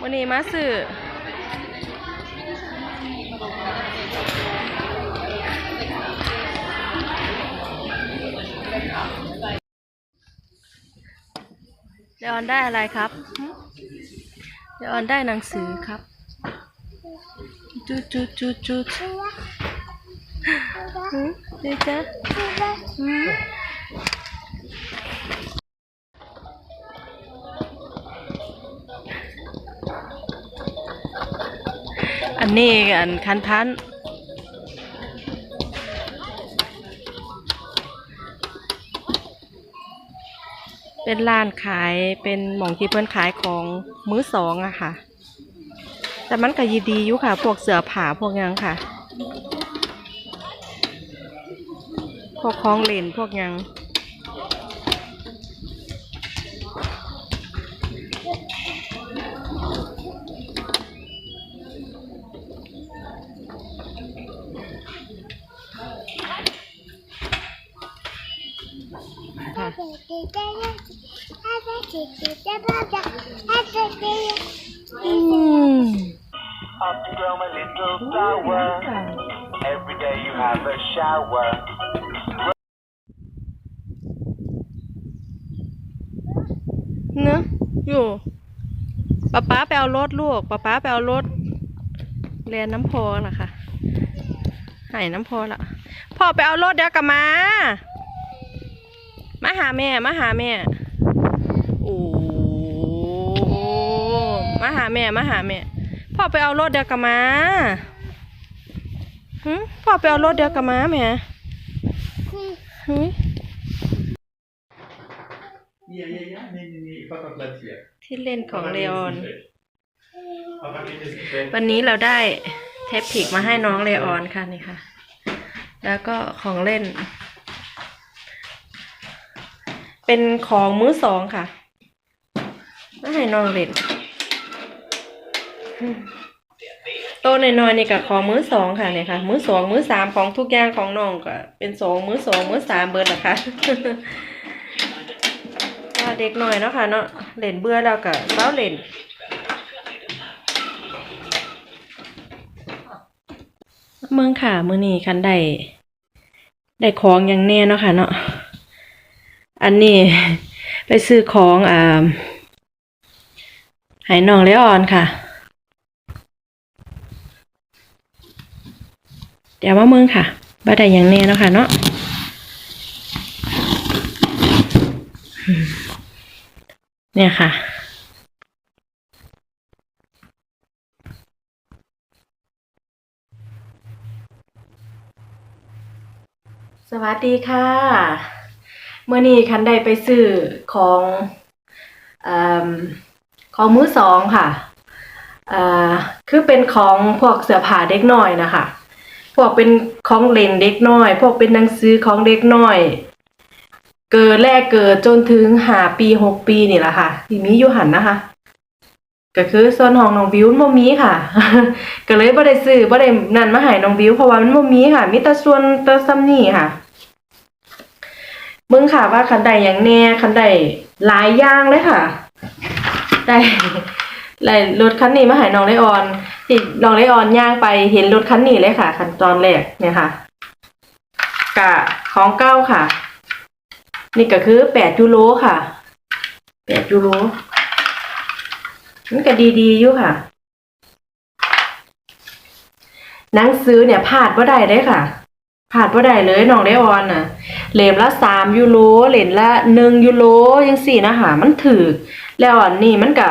วันนี้มาซื้อเดยวออนได้อะไรครับหึเดยวออนได้หนังสือครับจุดจุดจุดจุดหึดีจ้ะ อันนี้อันคันพันเป็นร้านขายเป็นหม่องที่เพิ่นขายของมื้อสองอะค่ะ แต่มันก็ยีดีอยู่ค่ะ พวกเสือผาพวกยังค่ะ พวกคล้องเลนพวกยัง อืม Up to grow my little flower. Every day you have a shower. เนอะอยู่ป๊าป๊าไปเอารถลูกป๊าป๊าไปเอารถเรียนน้ำพอล่ะค่ะใหายน้ำพอละพ่อไปเอารถเดี๋ยวกลับมา มาหาแม่ มาหาแม่ โอ้มาหาแม่ มาหาแม่ พ่อไปเอารถเดี๋ยวกลับมาหึพ่อไปเอารถเดี๋ยวกลับมาแม่หึ Ja, ja, ja, nee, nee, nee, ik pak dat ledje. ที่เล่นของเลออน Papa, dit is het feit. วันนี้เราได้เทปพิกมาให้น้องเลออนค่ะนี่ค่ะ แล้วก็ของเล่น เป็นของมื้อสองค่ะมาให้น้องเล่นโตน้อยๆนี่กับของมื้อสองค่ะเนี่ยค่ะ มื้อสองมื้อสามของทุกอย่างของน้องก็เป็นสองมื้อสองมื้อสามเบิร์ดนะคะว่าเด็กหน่อยเนาะค่ะเนาะเล่นเบื่อแล้วก็เซ้าเล่นเมืองค่ะมื้อนี้คันได้ได้ของอย่างแน่เนาะค่ะเนาะ อันนี้ไปซื้อของอ่าให้น้องเลออนค่ะ เดี๋ยวมาเมืองค่ะบ่ได้อย่างแน่เนาะค่ะเนาะเนี่ยค่ะสวัสดีค่ะ เมื่อนี้คันได้ไปซื้อของอของมือสองค่ะอ่อคือเป็นของพวกเสื้อผ้าเด็กน้อยนะคะ พวกเป็นของเล่นเด็กน้อย พวกเป็นหนังสือของเด็กน้อย เกิดแรกเกิดจนถึงหาปีหกปีนี่แหละค่ะ ที่มีอยู่หันนะคะ ก็คือส่วนของน้องบิวมันมีค่ะ ก็เลยบ่ได้ซื้อบ่ได้นั่นมาให้น้องบิวเพราะว่ามันบ่มีค่ะ มีแต่ส่วนแต่ซ้ำนี่ค่ะ เบิ่งค่ะว่าคันใดอย่างแน่คันใดหลายอย่างเลยค่ะ ได้ได้รถคันนี้มาให้น้องไลออนที่น้องไลออนย่างไปเห็นรถคันนี้เลยค่ะคันตอนแรกเนี่ยค่ะกะของเก้าค่ะ นี่ก็คือแปดยูโรค่ะแปดยูโรมันก็ดีๆอยู่ค่ะ หนังสือเนี่ยพลาดว่าได้ได้ค่ะ พลาดว่ได้เลยน้องได้ออนน่ะเหรียญละสามยูโรเหรียญละหนึ่งยูโรยังสี่นะคะมันถือแล้วอันนี้มันก็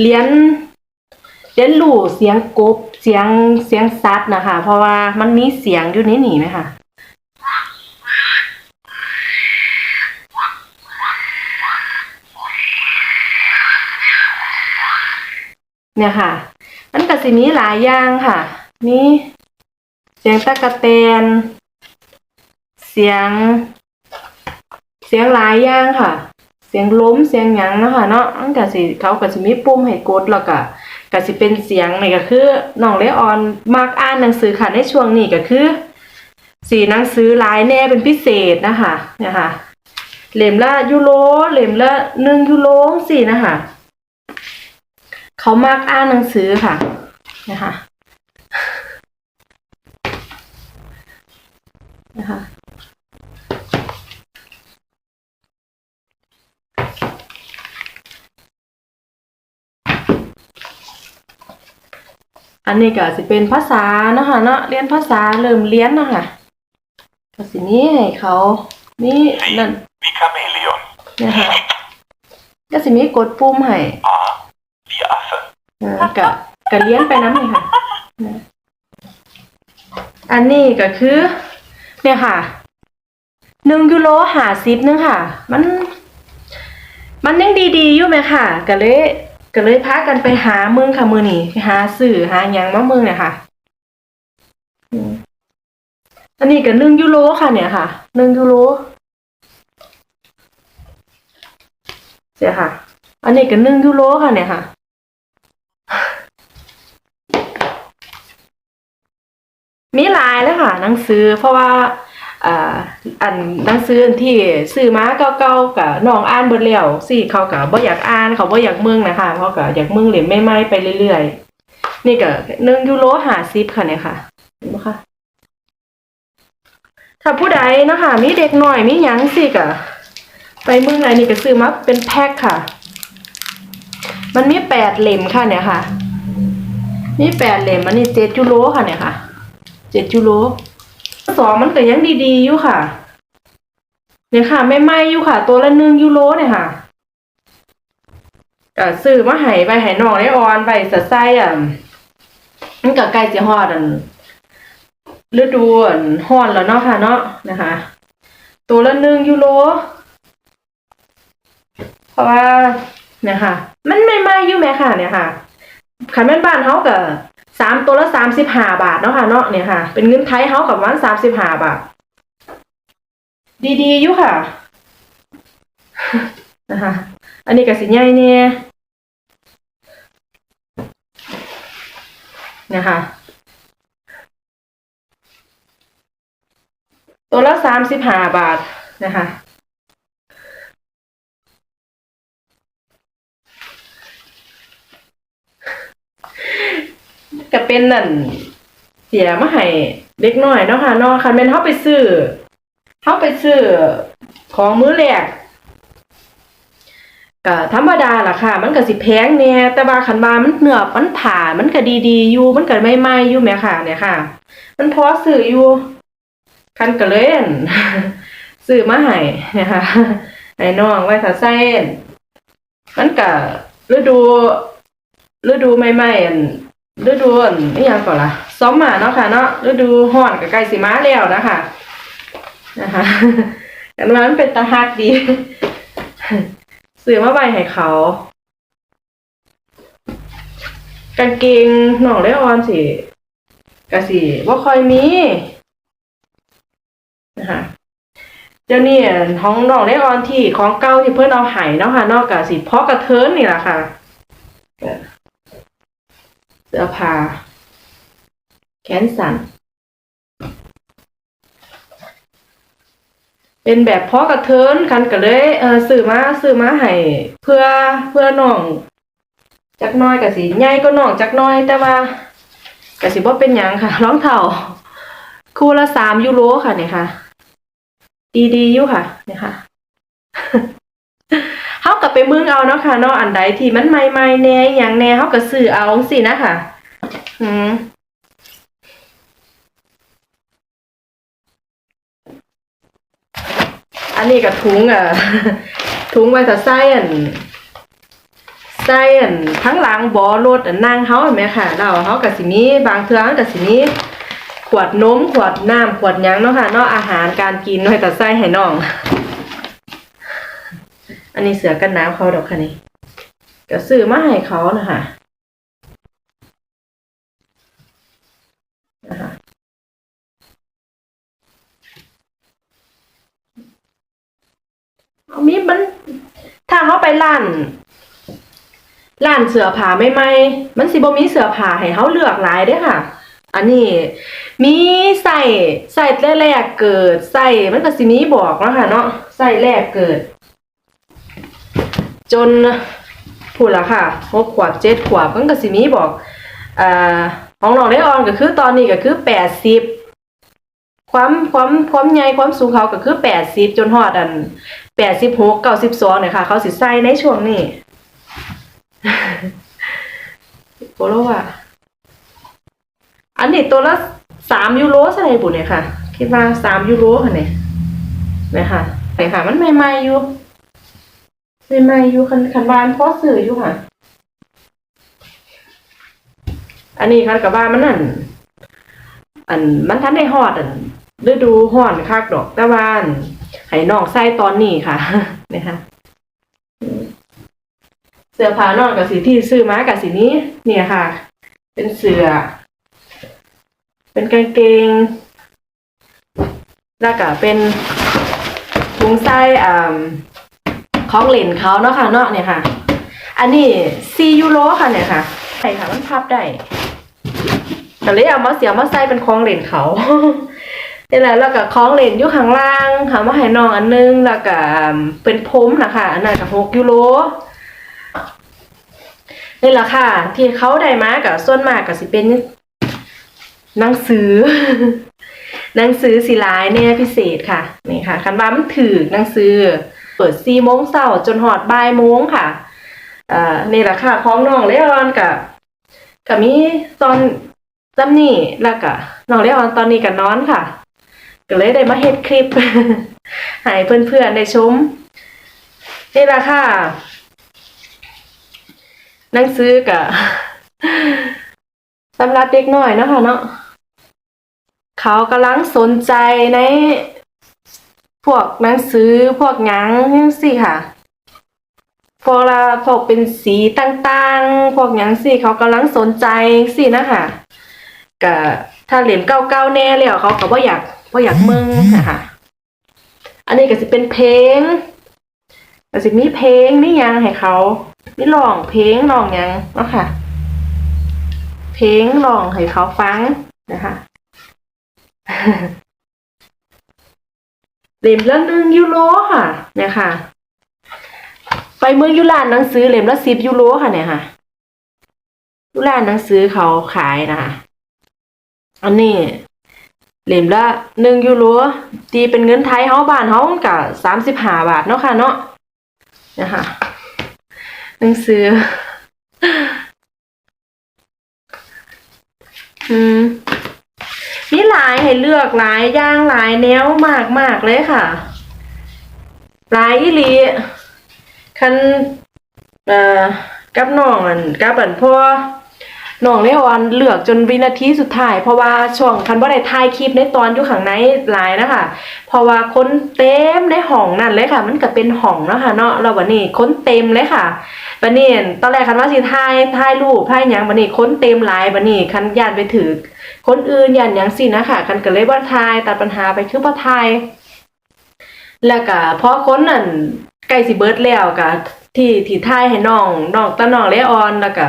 เลี้ยนเลี้ยนหลู่เสียงกบเสียงเสียงซัดนะคะ เพราะว่ามันมีเสียงอยู่นี่นี่ไหมคะเนี่ยค่ะ มันก็สิมีหลายอย่างค่ะมี เสียงตะกะแตน เสียง เสียงหลายอย่างค่ะ เสียงล้มเสียงหยังเนาะค่ะเนาะมันก็สิเขาก็สิมีปุ่มให้กดแล้วก็ก็สิเป็นเสียงนี่ก็คือน้องเลออนมักอ่านหนังสือค่ะในช่วงนี้ก็คือสีหนังสือหลายแน่เป็นพิเศษนะคะเนี่ยค่ะเหล่มละยูโรเหล่มละหนึ่งยูโรสี่นะคะเขามักอ่านหนังสือค่ะนะคะ นะคะอันนี้ก็สิเป็นภาษาเนาะคะเนาะเรียนภาษาเริ่มเรียนเนาะคะก็สินี้ให้เขานี่นั่น Wie Chamäleon. เนี่ยค่ะก็สิมีกดปุ่มให้ A. Wie Affe. เออกะกะเลี้ยนไปน้ำเลยค่ะนะอันนี้ก็คือ เนี่ยค่ะหนึ่งยูโรหาซิปนึงค่ะ มัน มันยังดีๆอยู่ไหมค่ะก็เลยก็เลยพากันไปหาเมืองค่ะมือนี่ไปหาสื่อหาหยังมาเมืองเนี่ยค่ะอันนี้ก็หนึ่งยูโรค่ะ เนี่ยค่ะหนึ่งยูโรเสียค่ะ อันนี้ก็หนึ่งยูโรค่ะเนี่ยค่ะ มี หลายเลยค่ะหนังสือ เพราะว่าอ่าอันหนังสือที่ซื้อมาเก่าๆกับน้องอ่านบิดแล้วสิเขาก็บ่อยากอ่านเขาบ่อยากเมืองนะคะเขาก็อยากเมืองเหรียญใหม่ไปเรื่อยๆนี่ก็1ยูโร50ค่ะเนี่ยค่ะเห็นบ่คะถ้าผู้ใดนะคะมีเด็กหน้อยมีหยังสิก็ไปเมืองไหนนี่ก็ซื้อมาเป็นแพ็คค่ะ มันมีแปดเหล่มค่ะเนี่ยค่ะ มีแปดเหล่มอันนี้เจ็ดยูโรค่ะเนี่ยค่ะ เจ็ดยูโรสองมันก็ยังดีๆอยู่ค่ะ เนี่ยค่ะไม่ไหม้อยู่ค่ะ ตัวละหนึ่งยูโรเนี่ยค่ะก็ซื้อมาให้ไปให้น้องได้ออนไปสะไส้อะมันก็ใกล้จะฮอดอันฤดูอันฮอนแล้วเนาะค่ะ เนาะนะคะ ตัวละหนึ่งยูโรเพราะว่าเนี่ยค่ะมันไม่ไหม้อยู่แม่ค่ะ เนี่ยค่ะขันแม่นบ้านเฮาก็ สามตัวละสามสิบห้าบาทเนาะค่ะเนาะเนี่ยค่ะ เป็นเงินไทยเฮากับวันสามสิบห้าบาท ดีๆอยู่ค่ะนะคะอันนี้ก็สิใหญ่เนี่ยนะคะ ตัวละสามสิบห้าบาทนะคะ ก็เป็นนั่นเสียมาให้เล็กน้อยเนาะค่ะเนาะคันแม่นเฮาไปซื้อเฮาไปซื้อของมื้อแรกก็ธรรมดาล่ะค่ะ มันก็สิแพงแหน่ยแต่ว่าคันว่ามันเนื้อมันผ่ามันก็ดีๆอยู่มันก็ไม่ไหม้อยู่แหมค่ะ เนี่ยค่ะ มันพอซื้ออยู่คันก็เล่นซื้อมาให้นะคะให้น้องไว้ถ้าใส่อั่นมันก็ฤดูฤดูใหม่ๆอัน ฤดูนี่ยังก่อนล่ะซ้อมมาเนาะค่ะเนาะฤดูฮ้อนกับไก่สีม้าแล้วนะคะนะคะกันว่ามันเป็นตาฮักดีซื้อมาใบให้เขา กางเกงหน่องเลออนสิกะสิว่าค่อยมีนะคะเดี๋ยวนี้ท้องน้องเลออนที่ของเก่าที่เพื่อนเอาไห้เนาะค่ะนอกกะสิเพาะกระเทินนี่แหละค่ะ เสื้อผ้าแขนสั้นเป็นแบบเพาะกระเทินกันก็เลยเออซื้อมาซื้อมาให้เพื่อเพื่อน้องจักน้อยก็สิใหญ่ก็น้องจักน้อยแต่ว่าก็สิบ่เป็นหยังค่ะร้องเท้าคู่ละสามยูโรค่ะเนี่ยค่ะ ดีๆอยู่ค่ะเนี่ยค่ะ เฮาก็ไปมึงเอาเนาะค่ะเนาะอันใดที่มันใหม่ๆแน่หยังแน่เฮาก็ซื้อเอาจังซี่นะค่ะอืมอันนี้ก็ถุงอะถุงไว้ถ้าใส่อันใส่อันทั้งหลังบอรถอันนั่งเฮาเห็นไหมค่ะแล้วเฮาก็สิมีบางเทื่อมันก็สิมีขวดนมขวดน้ำขวดยังเนาะค่ะเนาะอาหารการกินไว้ถ้าใส่ให้น้อง อันนี้เสือกันหนาวเขาดอกค่ะนี่ก็ซื้อมาให้เขานะคะนะคะเอามีมันถ้าเขาไปร้านร้านเสือผ้าไม่ไม่มันสิบ่มีเสือผ้าให้เขาเลือกหลายเด้อค่ะ อันนี้มีใส่ใส่แรกเกิดใส่มันก็สิมีบอกเนาะค่ะเนาะใส่แรกเกิด จนผพูดละค่ะหกขวบเจ็ดขวบมันก็สิมีบอกอ่าของน้องเลออนก็คือตอนนี้ก็คือแปดสิบความความความใหญ่ความสูงเขาก็คือแปดสิบจนฮอดอันแปดสิบหกเก้าสิบสองเนี่ยค่ะ เขาสิใส่ในช่วงนี้โปโลว่ะอันนี้ตัวละสามยูโรใช่ไหมบุญเนี่ยค่ะ คิดว่าสามยูโรค่ะเนี่ยเนี่ยค่ะแต่ค่ะ มันใหม่ๆอยู่ ใหม่อยู่คันคันบ้านพอสื่ออยู่ค่ะ อันนี้คันกับบ้านมันนั่นอันมันทันได้ฮอดอันฤดูฮอนคักดอกต่ว่าอันให้นองใส่ตอนนี้ค่ะเนี่ยค่ะเสื้อผ้านอนกับสีที่ซื้อมากับสีนี้ เนี่ยค่ะ เป็นเสื้อเป็นกางเกง แล้วก็เป็นถุงไส้อ่า ของเล่นเขาเนาะค่ะเนาะเนี่ยค่ะ อันนี้ซียูโรค่ะเนี่ยค่ะใช่ค่ะมันพับได้แต่เลยเอามาเสียมาใส่เป็นของเล่นเขานี่แหละแล้วก็ของเลนอยู่ข้างล่างค่ะมาให้น้องอันนึงแล้วก็เป็นผมนะคะอันนั้นก็หกยูโรนี่แหละค่ะ ที่เขาได้มากับส่วนมากก็สิเป็นหนังสือหนังสือสีลายเนี่ยพิเศษค่ะนี่ค่ะคันว่ามันถือหนังสือ เปิดสี่โมงเช้าจนหอดบ่ายโมงค่ะอ่านี่แหละค่ะของน้องเลออนกับกับมีตอนจำนี่แล้วก็น้องเลออนตอนนี้กับนอนค่ะ ก็เลยได้มาเฮ็ดคลิปให้เพื่อนๆได้ชมนี่แหละค่ะหนังสือกับสำหรับเด็กน้อยเนาะค่ะเนาะเขากำลังสนใจใน พวกหนังสือพวกหยังยังสิค่ะ พวกละพวกเป็นสีต่างๆ พวกหยังสิเขากำลังสนใจสินะคะก็ถ้าเหรียญเก่าๆแน่แล้วเขาก็บ่อยากบ่อยากมึงนะคะอันนี้ก็จะเป็นเพลงก็จะมีเพลงมีหยังให้เขานี่ลองเพลงลองยังเนาะค่ะ เพลงลองให้เขาฟังนะคะ เล่มละหนึ่งยูโรค่ะเนี่ยค่ะ ไปเมืองยุลานหนังสือเล่มละสิบยูโรค่ะเนี่ยค่ะยุลานหนังสือเขาขายนะคะอันนี้เล่มละหนึ่งยูโรตีเป็นเงินไทยเฮาบานเฮากับสามสิบห้าบาทเนาะค่ะเนาะนะคะหนังสือ อืมมีหลายให้เลื อกหลายย่างหลายแนวมากมากเลยค่ะ หลายอีหลีคันเอ่อกับน้องอันกับอันพ่อ น้องเลออนเลือกจนวินาทีสุดท้าย เพราะว่าช่วงคันบ่ได้ถ่ายคลิปในตอนอยู่ข้างในหลายนะคะ เพราะว่าคนเต็มในห้องนั่นเลยค่ะ มันก็เป็นห้องเนาะค่ะเนาะแล้ววันนี้คนเต็มเลยค่ะบัดนี้ตอนแรกคันว่าสิถ่ายถ่ายรูปถ่ายหยังบัดนี้คนเต็มหลายบัดนี้คันญาติไปถือคนอื่นยันยังสินะคะคันก็เลยบ่ทายตัดปัญหาไปคือบ่ทายแล้วก็พอคนนั่นใกล้สิเบิร์ดแล้วก็ที่ที่ทายให้น้องน้องตาน้องเลออนแล้วก็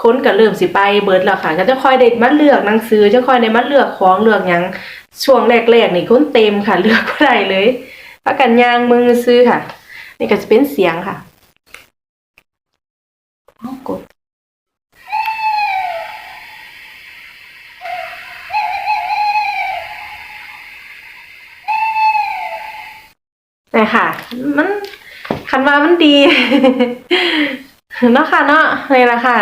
ค้นก็เริ่มสิไปเบิดแล้วค่ะก็จะค่อยได้มาเลือกหนังสือจะค่อยได้มาเลือกของเลือกหยังช่วงแรกๆนี่ค้นเต็มค่ะ เลือกบ่ได้เลยพากันยางมือซื้อค่ะ นี่ก็จะเป็นเสียงค่ะกดแต่ค่ะ มันคันว่ามันดีเนาะค่ะเนาะนี่แหละค่ะ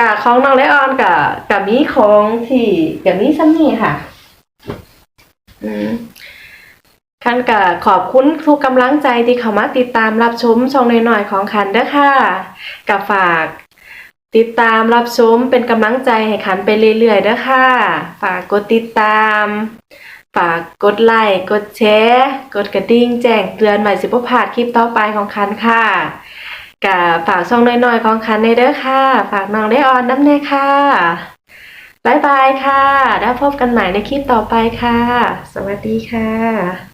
กับของน้องเลออนกับกับมีของที่กับมีซัมนี่ค่ะ อืมคันกับขอบคุณทุกกำลังใจที่เข้ามาติดตามรับชมช่องน้อยๆของคันเด้อค่ะกับฝาก ติดตามรับชมเป็นกำลังใจให้คันไปเรื่อยๆเด้อค่ะ ฝากกดติดตาม ฝากกดไลค์กดแชร์ กดกระดิ่งแจ้งเตือนใหม่สิบพลาดคลิปต่อไปของคันค่ะ กับฝากช่องน้อยๆของคันในเด้อค่ะ ฝากน้องได้ออนน้ำแน่ค่ะบายบายค่ะ แล้วพบกันใหม่ในคลิปต่อไปค่ะ สวัสดีค่ะ